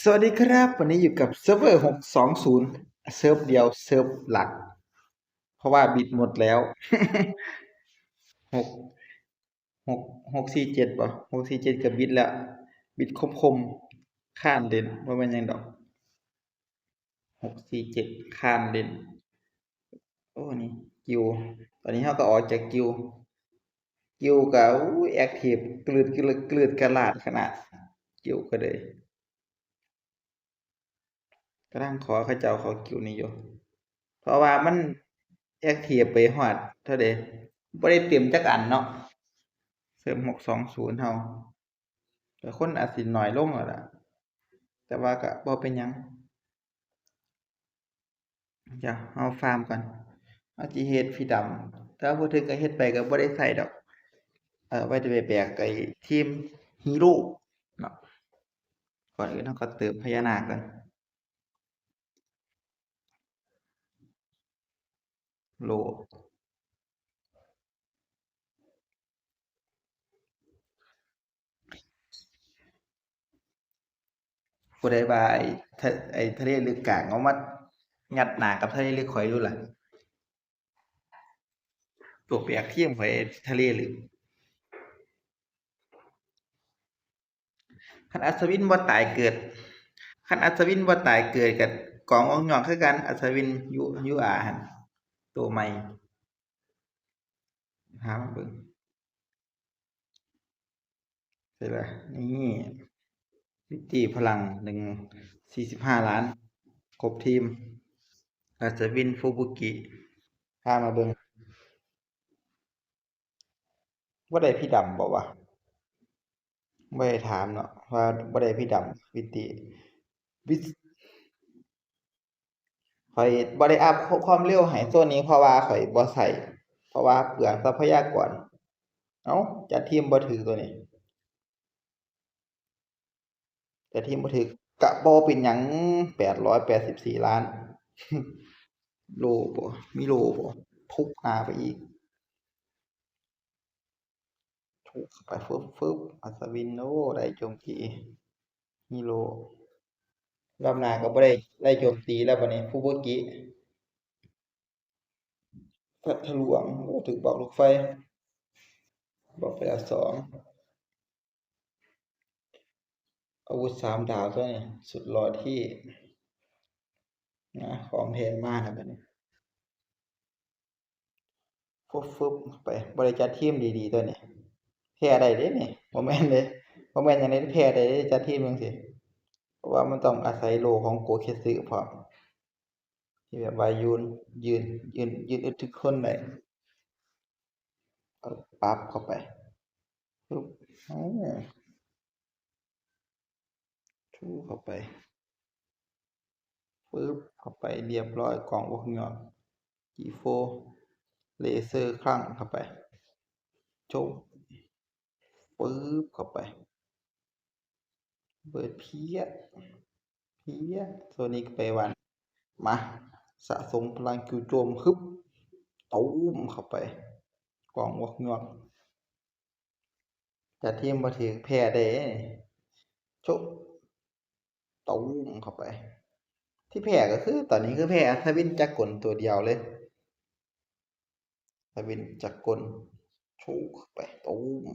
สวัสดีครับ วันนี้อยู่กับเซิร์ฟเวอร์ 620 เซิร์ฟเดียวเซิร์ฟหลัก เพราะว่าบิตหมดแล้วหกหกหกสี่เจ็ดป่ะหกสี่เจ็ดกับบิตแล้ว บิตคมคมข้านเด่นว่ามันยังดอกหกสี่เจ็ดข้านเด่น โอ้นี่กิว ตอนนี้เขาก็ออกจากกิว กิวกับแอคทีฟกลืดกลืดกลืดกระลาดขนาด กิวก็เลย กำลังขอเขาเจ้าขากิวนี่อยู่ เพราะว่ามันแอคทีฟไปฮอดเท่าใดบ่ได้เตรียมจักอันเนาะเสริม620เฮาแต่คนอาจสิน้อยลงแล้วล่ะ แต่ว่าก็บ่เป็นยังเดี๋ยวเฮาฟาร์มก่อนเฮาสิเฮ็ดพี่ดำแต่ว่าพูดถึงก็เฮ็ดไปก็บ่ได้ใช้ดอก เออไว้จะไปแบกไอ้ทีมฮีโร่เนาะก่อนอื่นเราก็เติมพญานาคก่อน โลผู้ใดว่าไอ้ไอ้ทะเลลึกกลางเอามางัดหนากับทะเลลึกข่อยดูล่ะตัวแปลกเทียมข่อยทะเลลึกคันอัศวินบ่ตายเกิดคันอัศวินบ่ตายเกิดกับกองออกหยอกคือกันอัศวินยูยูอาหัน ตัวใหม่หามาเบิ่งใช่ล่ะนี่พิตีพลัง1 45ล้าน ครบทีมอัศวินฟูบุกิพามาเบิ่งบ่ได้พี่ดำบ่วะบ่ได้ถามเนาะว่าบ่ได้พี่ดำวิติวิ ข้อยบ่ได้อัปความเร็วให้โซนนี้เพราะว่าข้อยบ่ใช้เพราะว่าเปลืองทรัพยากรเอ้าจัดทีมบ่ถูกตัวนี้จัดทีมบ่ถูกก็บ่เป็นหยัง884ล้าน โลบ่มีโลบ่ทุบหน้าไปอีกทุบเข้าไปฟึบอัศวินโอ้ได้โจมตีฮีโร่ รอบหน้าก็บ่ได้ได้โจมตีแล้วบัดนี้ฟูบุกิพัทะลวงโอ้ถูกบอกลูกไฟ บอกไปแล้วสองอาวุธสามดาวตัวนี้สุดหล่อที่นะของแพงมากนะแบบนี้ฟึบฟึบไปบริจัดทีมดีๆตัวนี้แพ้ได้เด้นี่บ่แม่นเด้บ่แม่นหยังไดแพ้ได้จัดทีมจังซี่ เพราะว่ามันต้องอาศัยโลของโกเคสึพร้อมที่แบบว่ายืนยืนยืนยืนอึดทึกคนได้เอาปรับเข้าไปปึ๊บอ๋อชูเข้าไปปึ๊บเข้าไปเรียบร้อยกล่องพวกยอด G4 เลเซอร์คลั่งเข้าไปโจบปึ๊บเข้าไป เบิดเพี้ยเพี้ยโซนิกไปวัน มาสะสมพลังคิวโจมฮึบตูมเข้าไป กล่องวกงวกจะเทียมบ่ถือแพ้ได้โชบตูมเข้าไป ที่แพ้ก็คือ ตอนนี้คือแพ้อัศวินจักรกลตัวเดียวเลยอัศวินจักรกลชกเข้าไปตูม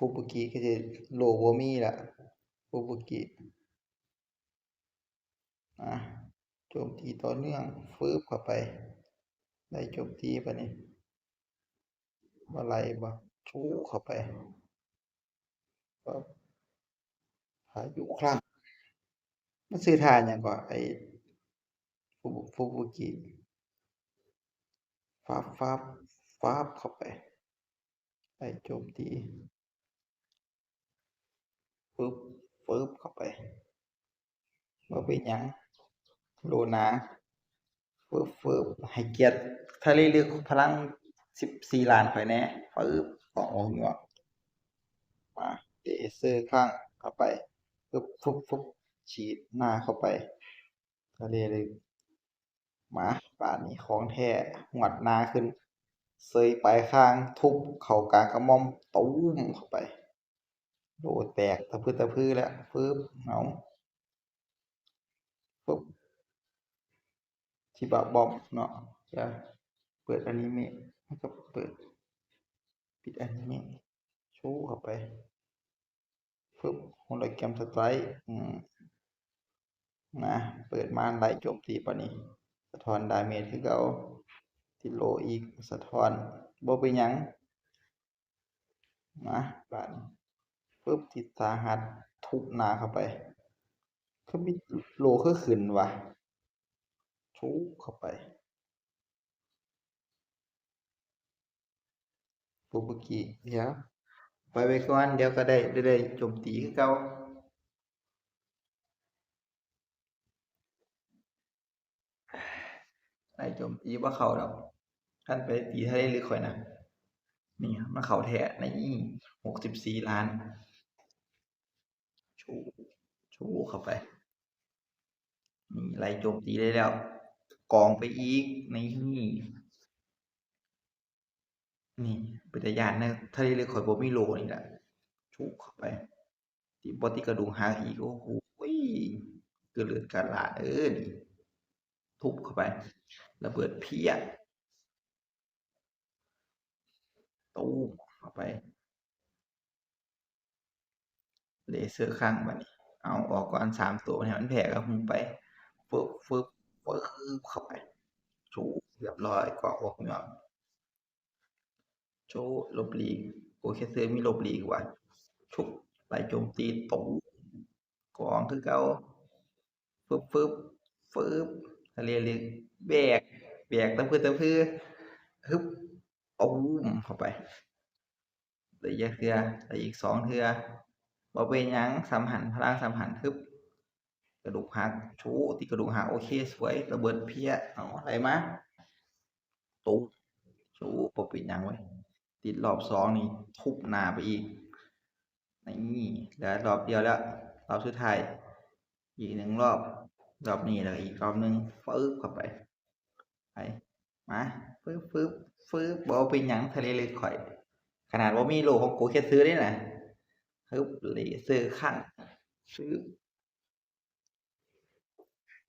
ฟูบุกิก็จะโลบ่มีละฟูบุกิอะโจมตีต่อเนื่องฟืบเข้าไป ได้โจมตีปะนี่บ่ไหลบ่ชูเข้าไปปั๊บพายุคลั่งมันชื่อท่าหยังก็ไอ้ฟูฟูบุกิฟาบฟาบฟาเข้าไปได้โจมตี ฟึบฟึบเข้าไปบ่เป็นหยังโลนาฟึบฟึบให้เกียรติทะเลลึกพลัง14ล้านข้อยแน่ฟึบของออกงวกมาเลเซอร์คลั่งเข้าไปฟึบฟึบฟึบฉีดหน้าเข้าไปทะเลลึกมาบาดนี้ของแท้หวดหน้าขึ้นเสยปลายคางทุบเข้ากลางกระม่อมตูมเข้าไป โลแตกตะพื้ตะพื้แล้วปึ๊บเอาปึ๊บชิบะบอมเนาะจะเปิดอนิเมะแล้วก็เปิด ปิดอนิเมะชูเข้าไปปึ๊บโฮโลแกรมสไตร์อืมนะเปิดม่านไล่โจมตีปะนี้สะท้อนดาเมจคือเก่าติโลอีกสะท้อนบ่เป็นยังมาบาดนี้ ปึ๊บติดสาหัสทุบนาเข้าไปคือมีโลคือขึ้นวะชูเข้าไปปุ๊บเมื่อกี้เดี๋ยวไปไว้ก่อนเดี๋ยวก็ได้ได้ได้โจมตีคือเก่าได้โจมตีบ่าเข้าดอกท่านไปตีทะเลลึกข่อยนะนี่มันเขาแท้ใน64ล้าน ชูชูเข้าไปนี่ไล่โจมตีได้แล้วกองไปอีกนี่นี่เป็นตาย่านนะทะเลลึกข่อยบมีโลนี่แหละชูเข้าไปติบ่ติดกระดูกหักอีกโอ้โหเกิดเลือดกาดลาเออนี่ทุบเข้าไประเบิดเพี้ยตูมเข้าไป เลเซอร์ข้างบันี้เอาออกก่อนสามตัวให้มันแผ่กับหุงไปฟึบฟึบฟึบเข้าไปชูเรียบร้อยกาะอกยอมโชว์ลบหลีกโอเคเซอร์มีลบหลีกว่าชุบไล่โจมตีตูกองคือเก่าฟึบฟึบฟึบทะเลลึกแบกแบกตะพื้ตะพื้ฮึบตูมเข้าไปได้ยักเทือได้อีกสองเทือ บ่เป็นยังสามหันพลังสามหันฮึบกระดูกหักชูที่กระดูกหักโอเคสวย ระเบิดเพี้ยเอาอะไรมาตูมชูบ่เป็นยังไว้ติดรอบสองนี่ทุบหนาไปอีกนี่เหลือรอบเดียวแล้วรอบสุดท้ายอีกหนึ่งรอบรอบนี้แล้วอีกรอบหนึ่งฟึบเข้าไปไปมาฟึบฟึบฟึบบ่เป็นหยังทะเลเลึกข่อย ขนาดว่ามีโลของกูแค่ซื้อได้น่ะ ฮึบเลเซอร์ข้างซื้อ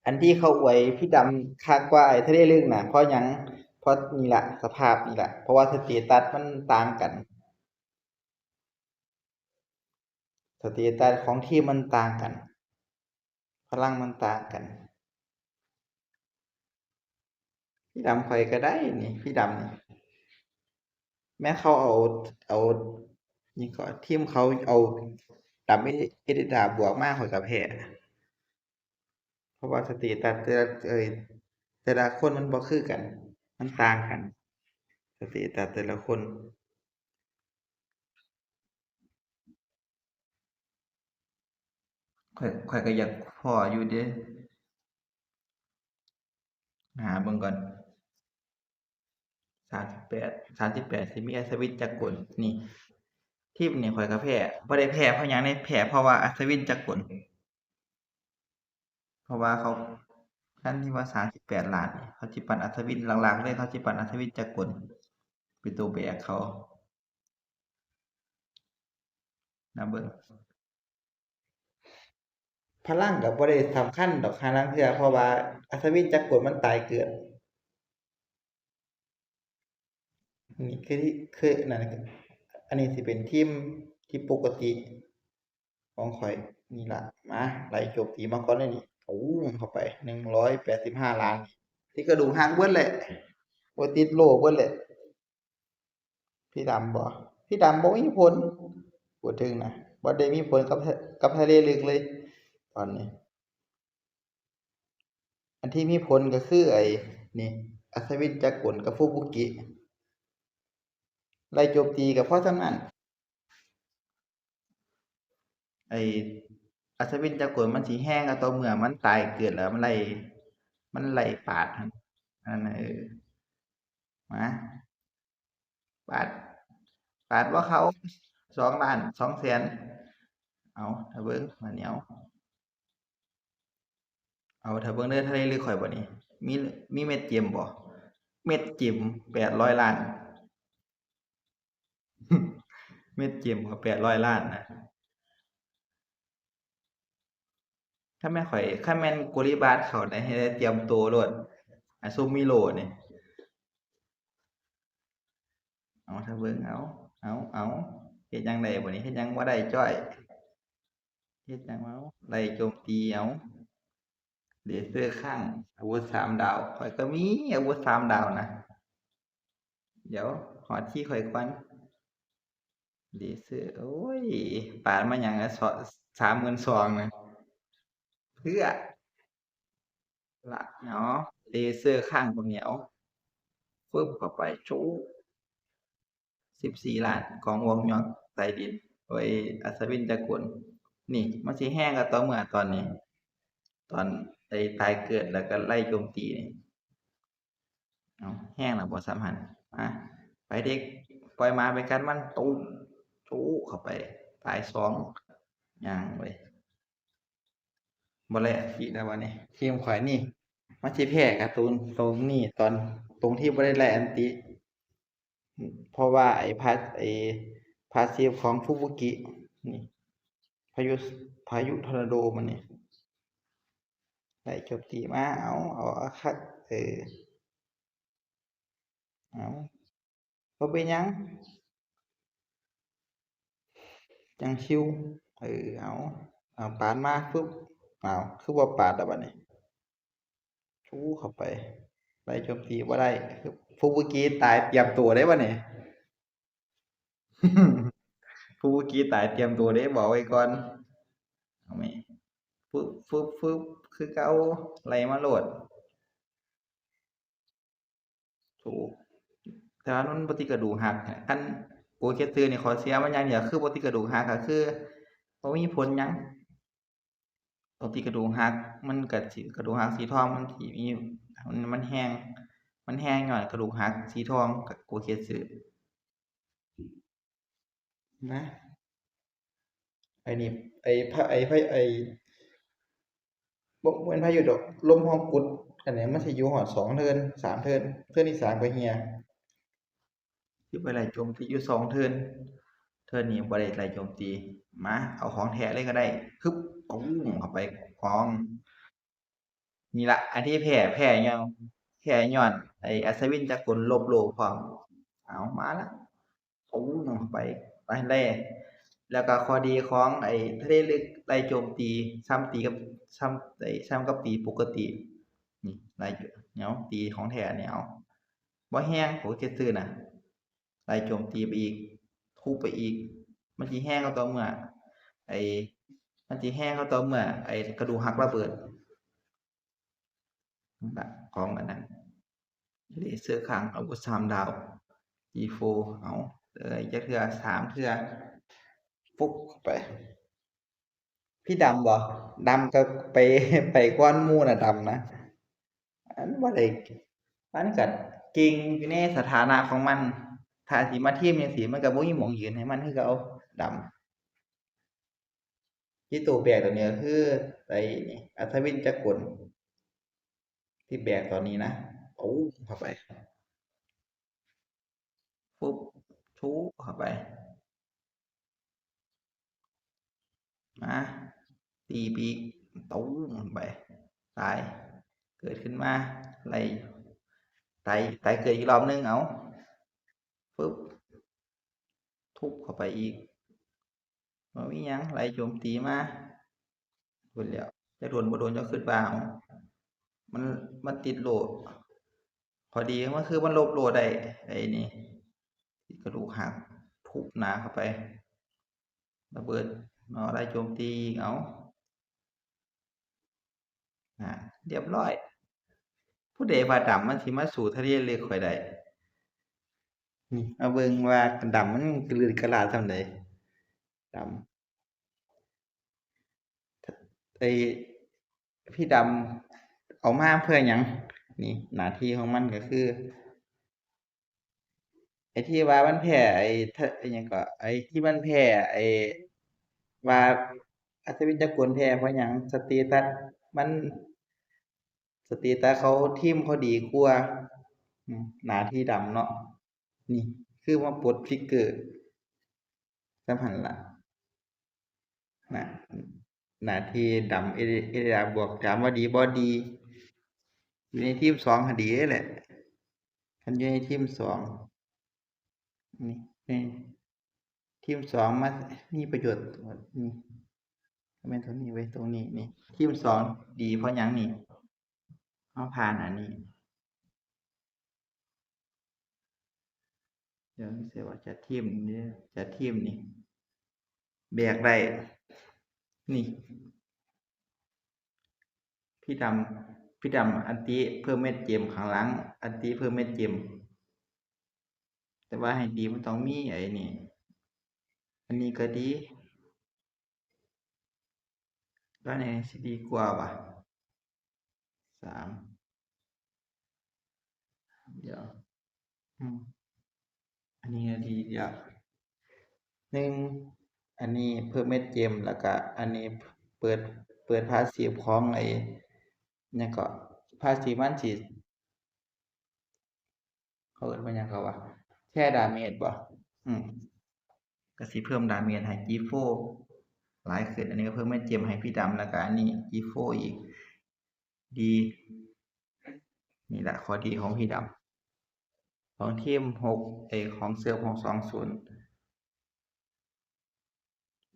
อันที่เขาอวยพี่ดำคักกว่าไอ้ทะเลลึกน่ะเพราะยังเพราะนี่แหละสภาพนี่แหละเพราะว่าสเตตัสมันต่างกันสเตตัสของทีมมันต่างกัน พลังมันต่างกัน พี่ดำข่อยก็ได้นี่พี่ดำนี่แม้เขาเอาเอา นี่ก็ทีมเขาเอาดำเอเดดาบวกมากข่อยก็แพ้เพราะว่าสเตตัสแต่ละเอยแต่ละคนมันบ่คือกัน มันต่างกันสเตตัสแต่ละคนข่อยข่อยก็อยากพออยู่เดะหาเบิ่งก่อน38 38สิมีอัศวินจักรนี่ ทีมนี่ข่อยก็แพ้บ่ได้แพ้เพราะหยังเดะแพ้เพราะว่าอัศวินจักรเพราะว่าเขาคันที่ว่า38ล้าน เขาสิปันอัศวินหลักๆเลยเขาสิปันอัศวินจักรเป็นตัวแบกเขาน่าเบิ่งพลังก็บ่ได้สำคัญดอกห่าลางเทือเพราะว่าอัศวินจักรมันตายเกิดนี่คือที่คือนั่น อันนี้สิเป็นทีมที่ปกติของข้อยนี่ละมาไล่จมตีมังกรเลยนี่ตูมเข้าไป185ล้าน ที่กระดูกหักเบิดแหละบ่ติดโลเบิดแหละพี่ดำบ่พี่ดำบ่มีผลพูดถึงนะบ่ได้มีผลกับกับทะเลลึกเลย ตอนนี้ อันที่มีผลก็คือไอ้นี่อัศวินจักรกับฟูบุกิ ไล่โจมตีก็เพราะส่ำนั้นไออัศวินจักรมันสิแรงก็ต่อเมื่อมันตายเกิดแล้วมันไล่มันไล่ปาดหั่นอันนั้นเออมาปาดปาดบ่าเขา2ล้าน2แสนเอาถ้าเบิ่งบัดนี้เอาเอาถ้าเบิ่งเด้อทะเลลึกข้อยบ่นี่มีมีเม็ดเจียมบ่เม็ดจียม800ล้าน เม็ดเจียมก็800ล้านนะถ้าแม่ข่อยคันแม่นโกลิบาสเขาได้ให้ได้เตรียมตัวโลดอาซุมมิโลนี่เอาถ้าเบิ่งเอาเอาเอาเฮ็ดจั่งใดบัดนี้เฮ็ดยังบ่ได้จ้อยเฮ็ดยังเอาไล่โจมตีเอาเลเซอร์ข้างอาวุธสามดาวข้อยก็มีอาวุธสามดาวนะ เดี๋ยวฮอดที่ข้อยก่อน เลเซอร์โอ้ยปานมาหยังอะส32,000นะเพื่อหละเนาะเลเซอร์ข้างบักเหนียวฟึบเข้าไปชู14ล้านของวงยอดใต้ดินโดยอัศวินจักรนี่มันสิแห้งก็ต่อเมื่อตอนนี้ ตอนไอ้ตายเกิดแล้วก็ไล่โจมตีนี่เอาแห้งแล้วบ่สำคัญมาไปเด็กปล่อยมาไปกัดมันตุ้ม ชูเข้าไปตายสองย่างเว้ยบ่แลอีกแล้ววันนี้ทีมข่อยนี่มันสิแพ้การ์ตูนตรงนี้ตอนตรงที่บ่ได้ไล่อันติ เพราะว่าไอ้พาไอ้พาสซีฟของฟุบุกิ นี่พายุพายุทอร์นาโดมันนี่ไล่จมตีมาเอาเอาอาคักเออเอาบ่เป็นยัง จังชิวเออเอาเอาปาดมาปึ๊บเอาคือบ่าปาดแล้วบัดนี้ชูเข้าไปไล่โจมตีบ่าได้คือฟุบุกิตายเตรียมตัวได้บ่นี่ฟุบุกิตายเตรียมตัวเด้บอกไว้ก่อนเอาแม่ฟึบฟึบฟึบคือเก่าไล่มาโหลดถูกแต่ว่ามันบ่ติกระดูหักคัน โอเคซื้อนี่ยขอเสียมันอย่างเดียวคือบ่ติกระดูกหักก็คือบ่มีผลยังตรงที่กระดูกหักมันก็สิกระดูกหักสีทองมันสิมีมันมันแห้งมันแห้งญ้อนกระดูกหักสีทองก็โอเคซื้อนะไอ้นี่ไอ้พระไอ้พระไอ้บ่บ่แม่นพายุดอกลมฮ้องกุดอันนี้มันสิอยู่ฮอด2เทิร์น3เทินเทินที่สามก็เหี่ย สิไปไล่โจมตีอยู่2เทินเทินนี้บ่ได้ไล่โจมตีมาเอาของแท้เลยก็ได้ฮึบตูมเข้าไปของนี่ละอันที่แพ้แพ้ญ้อนแพ้ญ้อนไอ้อัศวินจักรลบโลพร้อมเอามาล้วตูมเข้าไปไปแลแล้วก็ข้อดีของไอ้ทะเลลึกไล่โจมตีซ้ำตีกับซ้ำไอ้ซ้ำกับตีปกตินี่ไล่เนียตีของแท้นี่เอาบ่แห้งโหซื่อน่ะ ไล่โจมตีไปอีก ทุบไปอีก มันสิแห้งก็ต่อเมื่อ ไอ้มันสิแห้งก็ต่อเมื่อ ไอ้กระดูกหักระเบิดนั่นล่ะของอันนั้นเลเซอร์ข้างอาวุธสามดาว G4 เอาเลยจักเทื่อสามเทื่อปุ๊บไป พี่ดำบ่ดำก็ไปไปก่อนมูน่ะดำนะ อันบ่าอะได้มันก็เก่งอยู่ในสถานะของมัน ถ้าสิมาทีมจังซี่มันก็บ่มีหมองยืนให้มันคือเก่าดำที่ตัวแบกตัวนี้คือไออัศวินจักรที่แบกตอนนี้นะตูมเข้าไปปุ๊บชูเข้าไปมาตีปีกตูมเข้าไปตาย เกิดขึ้นมาไล่ตายตายเกิดอีกรอบหนึงเอา ปึ๊บทุบเข้าไปอีกบ่มีหยังไล่โจมตีมาโดนแล้วจักโดนบ่โดนจักคิดว่ามันมันติดโหลดข้อดีมันคือมันลบโหลดได้ไอ้นี่กระดูกหักทุบหนาเข้าไประเบิดเนาะไล่โจมตีเอาน่ะเรียบร้อย ผู้ใดว่าดำมันสิมาสู่ทะเลลึกข้อยได้ นี่มาเบิ่งว่าดำมันกระลืดกระลาดส่ำใดำไอ้พี่ดำเอามาเพื่อหยังนี่หน้าที่ของมันก็คือ ไอ้ที่ว่ามันแพ้ไอ้ทอยังก็ ไอ้ที่มันแพ้ไอ้ว่าอัศวินจักรแพ้เพราะหยังสเตตัสมันสเตตัสเขาทีมเขาดีกว่าอืมหน้าที่ดำเนาะ นี่ คือมาปลดทริกเกอร์ส่ำหั้นล่ะน่ะหน้าที่ดำเอเดเอดาบวกถามว่าดีบ่ดี อยู่ในทีมสองหดีแหละคันอยู่ในทีมสองนี่นี่ทีมสองมามีประโยชน์นี่แม่นตรงนี้ไว้ตรงนี้นี่ ทีมสองดีเพราะยังนี่เอาผ่านอันนี้ เดี๋ยวเสียว่าจะทีมนี่จะทีมนี่แบกได้นี่ พี่ดำพี่ดำอันติเพิ่มเม็ดเจมข้างหลัง อันติเพิ่มเม็ดเจมแต่ว่าให้ดีมันต้องมีไอ้นี่ อันนี้ก็ดีก็ในสิดีกว่าว่ะสามเดี๋ยวอืม นนี้ดีเดี๋ยวหนึ่งอันนี้เพิ่มเม็ดเจมแล้วก็อันนี้เปิดเปิดพาสซีฟของไอ้เนี่ยก็พาสีมันสิเขาเอิ้นว่าหยังเขาว่าแค่ดาเมจบ่อืมก็สิเพิ่มดาเมจให้ G4 หลายขึ้นอันนี้ก็เพิ่มเม็ดเจมให้พี่ดำแล้วก็อันนี้ G4 อีกดีนี่แหละข้อดีของพี่ดำ ของทีมหกไอของเสือของสองศูนย์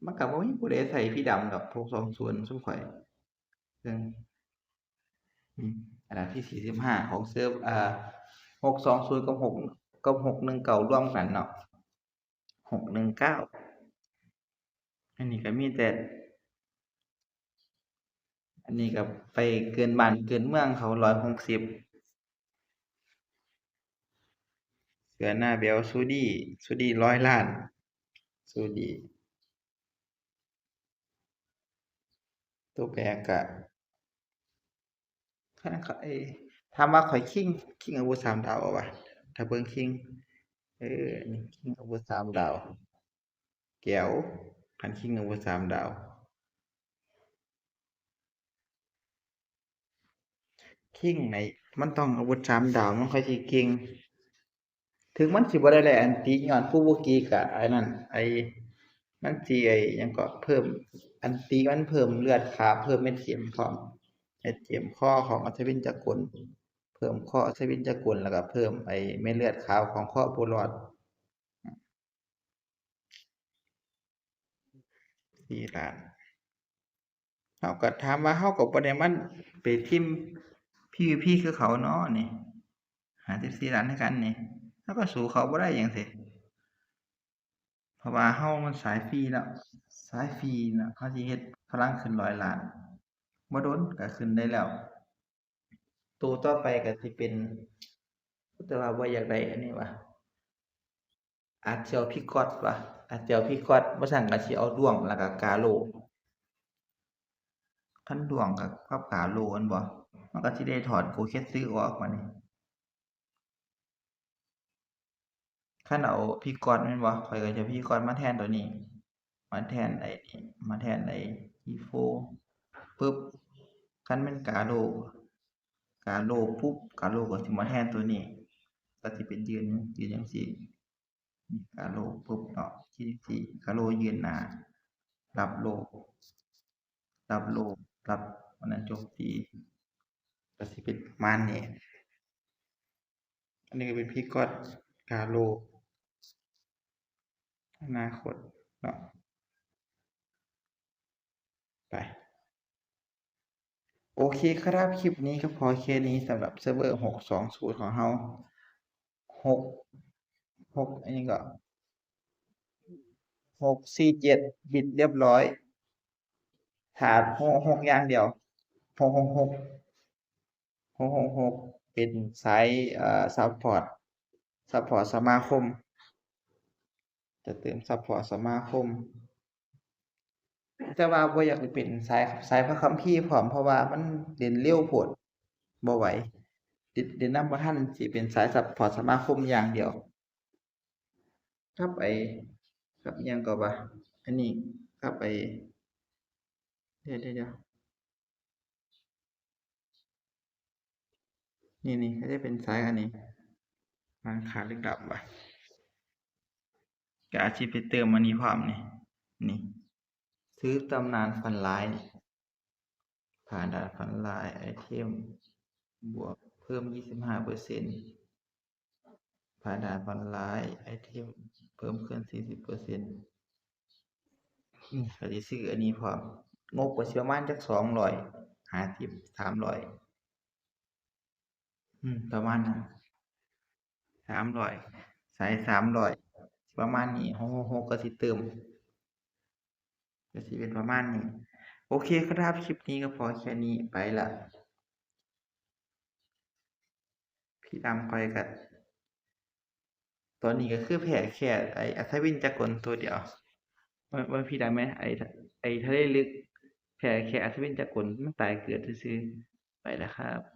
มันกับว่ามีผู้ใดใส่พี่ดำดอกพวกสองศูนย์ซุ่มข่อยซึ่งอันดับที่สี่สิบห้าของเซิร์ฟอ่าหกสองศูนย์กับหกกับหกหนึ่งเก่าร่วมกันเนาะหกหนึ่งเก้าอันนี้ก็มีแต่อันนี้ก็ไปเกินบ้านเกินเมืองเขาร้อยหกสิบเสือหน้าเบลซูดี้ซูดี้ร้อยล้านซูดี้ตัวแบกะขนาดเขาไอ้ถามว่าข่อยคิงคิงอาวุธสามดาวเอาวะถ้าเบิ่งคิงเออคิงอาวุธสามดาวแก้วคันคิงอาวุธสามดาวคิงในมันต้องอาวุธสามดาวมันค่อยสิเก่ง ถึงมันสิบ่ได้แลอันติย้อนผู้บ่กีกะไอ้นั่นไอ้มันสิไอ้ยังก็เพิ่ม อันติมันเพิ่มเลือดขาเพิ่มเม็ดเข็มพร้อมเม็ดเข็มข้อของอัศวินจักรเพิ่มข้ออัศวินจักรแล้วก็เพิ่มไอ้เม็ดเลือดขาวของข้อผู้รอดสี่ล้านเฮาก็ถามว่าเฮาก็บ่ได้มันไปทิม PVP คือเขาเนาะนี่54ล้านคือกันนี่ เฮาก็สู้เขาบ่ได้หยังซี้เพราะว่าเฮามันสายฟรีแล้วสายฟรีนะเขาสิเฮ็ดพลังขึ้น100ล้านบ่โดนก็ขึ้นได้แล้ว ตัวต่อไปก็สิเป็นแต่ว่าบ่อยากได้อันนี้ว่ะอาจสิเอาพิกอตว่ะอาจสิเอาพิกอตบ่ซั้นก็สิเอาดวงแล้วก็กาโลคันดวงกับกับกาโลแม่นบ่มันก็สิได้ถอดโกเค็ตซึอออกบัดนี้ คันเอาพิกอตแม่นบ่ข้อยก็จะพิกอตมาแทนตัวนี้ มาแทนไอ้นี่มาแทนไอ้ G4 ปึ๊บคันแม่นกาโลกาโลปุ๊บกาโลก็สิมาแทนตัวนี้ก็สิเป็นยืนยืนจั่งซี้นี่กาโลปุ๊บเนาะที่จั่งซี้กาโลยืนหนารับโลรับโลรับอันนั้นจมตีก็สิเป็นประมาณนี้อันนี้ก็เป็นพิกอตกาโล อนาคตเนาะไป โอเคครับ คลิปนี้ก็พอแค่นี้สำหรับเซิร์ฟเวอร์620ของเราหกหกอันนี้ก็647บิตเรียบร้อยขาด6 6อย่างเดียว666 666เป็นสายเอ่อซัปพอร์ตซัปพอร์ตสมาคม จะเติมซัปพอร์ตสมาคม แต่ว่าบ่อยากเป็นสายสายพระคัมภีร์พร้อมเพราะว่ามันเล่นเร็วโพดบ่ไหวเล่นนนำบ่ทันสิเป็นสายซัปพอร์ตสมาคมอย่างเดียวกับไอ้กับยังก็ว่าอันนี้กับไอ้เดี๋ยวๆๆนี่ก็จะเป็นสายอันนี้มันขาดลึกลับว่ะ ก็อาจสิไปเติมอันนี้พร้อมนี่นี่ซื้อตำนานฝันร้าย ผ่านด่านฝันร้ายไอเทม บวกเพิ่มยี่สิบห้าเปอร์เซ็นต์ผ่านด่านฝันร้ายไอเทม เพิ่มขึ้นสี่สิบเปอร์เซ็นต์นี่เขาจะซื้ออันนี้พร้อมงบก็สิประมาณจักสองร้อยหาสิบสามร้อยประมาณนั้นสามร้อยใส่สามร้อย ประมาณนี้หกหกหกก็สิเติมก็สิเป็นประมาณนี้โอเคครับคลิปนี้ก็พอแค่นี้ไปละพี่ดำคอยกันตอนนี้ก็คือแพ้แค่ไอ้อัศวินจักรตัวเดียวว่าว่าพี่ดำไหมไอ้ไอ้ทะเลลึกแพ้แค่อัศวินจักรมันตายเกิดซื่อๆไปแล้วครับ